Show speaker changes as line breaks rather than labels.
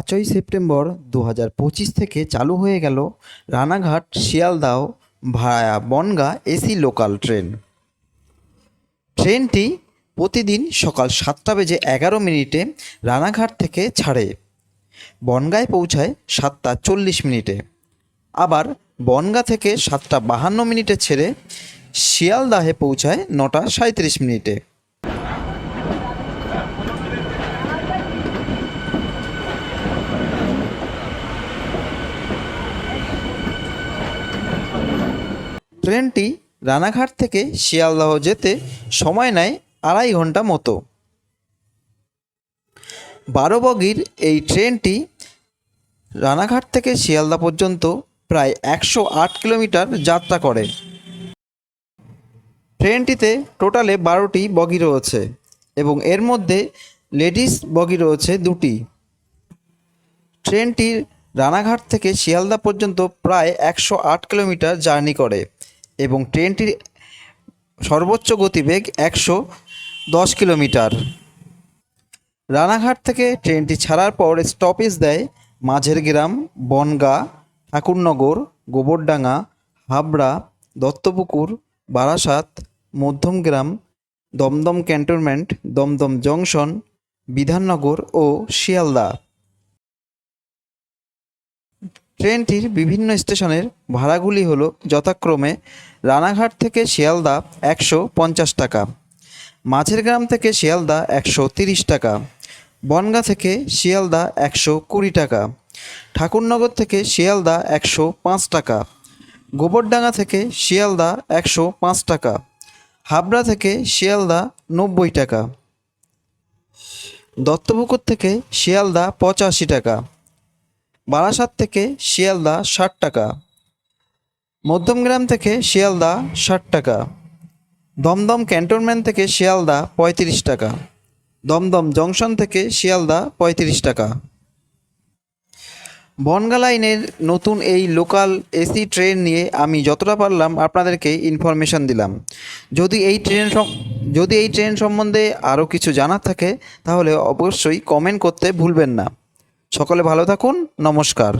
পাঁচই সেপ্টেম্বর দু হাজার পঁচিশ থেকে চালু হয়ে গেল Ranaghat, Sealdah via Bangaon AC local train. ট্রেনটি প্রতিদিন সকাল সাতটা বেজে এগারো মিনিটে রানাঘাট থেকে ছাড়ে। বনগাঁয় পৌঁছায় সাতটা চল্লিশ মিনিটে। আবার বনগাঁ থেকে সাতটা বাহান্ন মিনিটে ছেড়ে শিয়ালদাহে পৌঁছায় নটা সাঁত্রিশ মিনিটে। ট্রেনটি রানাঘাট থেকে শিয়ালদাহ যেতে সময় নেয় আড়াই ঘণ্টা মতো। বারো বগির এই ট্রেনটি রানাঘাট থেকে শিয়ালদা পর্যন্ত প্রায় একশো আট কিলোমিটার যাত্রা করে। ট্রেনটিতে টোটালে বারোটি বগি রয়েছে এবং এর মধ্যে লেডিস বগি রয়েছে দুটি। ট্রেনটি রানাঘাট থেকে শিয়ালদা পর্যন্ত প্রায় একশো আট কিলোমিটার জার্নি করে। এবং ট্রেনটির সর্বোচ্চ গতিবেগ একশো দশ কিলোমিটার। রানাঘাট থেকে ট্রেনটি ছাড়ার পর স্টপেজ দেয় মাঝের গ্রাম বনগাঁ, ঠাকুরনগর, গোবরডাঙ্গা, হাবড়া, দত্তপুকুর, বারাসাত মধ্যমগ্রাম দমদম ক্যান্টনমেন্ট, দমদম জংশন, বিধাননগর ও শিয়ালদা। ট্রেনটির বিভিন্ন স্টেশনের ভাড়াগুলি হলো যথাক্রমে রানাঘাট থেকে শিয়ালদা একশো পঞ্চাশ টাকা মাঝের গ্রাম থেকে শিয়ালদা একশো তিরিশ টাকা, বনগাঁ থেকে শিয়ালদা একশো কুড়ি টাকা, ঠাকুরনগর থেকে শিয়ালদা একশো পাঁচ টাকা, গোবরডাঙ্গা থেকে শিয়ালদা একশো পাঁচ টাকা, হাবড়া থেকে শিয়ালদা নব্বই টাকা, দত্তপুকুর থেকে শিয়ালদা পঁচাশি টাকা বারাসাত থেকে শিয়ালদা ষাট টাকা। মধ্যমগ্রাম থেকে শিয়ালদা ষাট টাকা। দমদম ক্যান্টনমেন্ট থেকে শিয়ালদা পঁয়ত্রিশ টাকা। দমদম জংশন থেকে শিয়ালদা পঁয়ত্রিশ টাকা। বনগা লাইনের নতুন এই লোকাল এসি ট্রেন নিয়ে আমি যতটা পারলাম আপনাদেরকে ইনফরমেশন দিলাম। যদি এই ট্রেন যদি এই ট্রেন সম্বন্ধে আরও কিছু জানার থাকে, তাহলে অবশ্যই কমেন্ট করতে ভুলবেন না। সকলে ভালো থাকুন নমস্কার।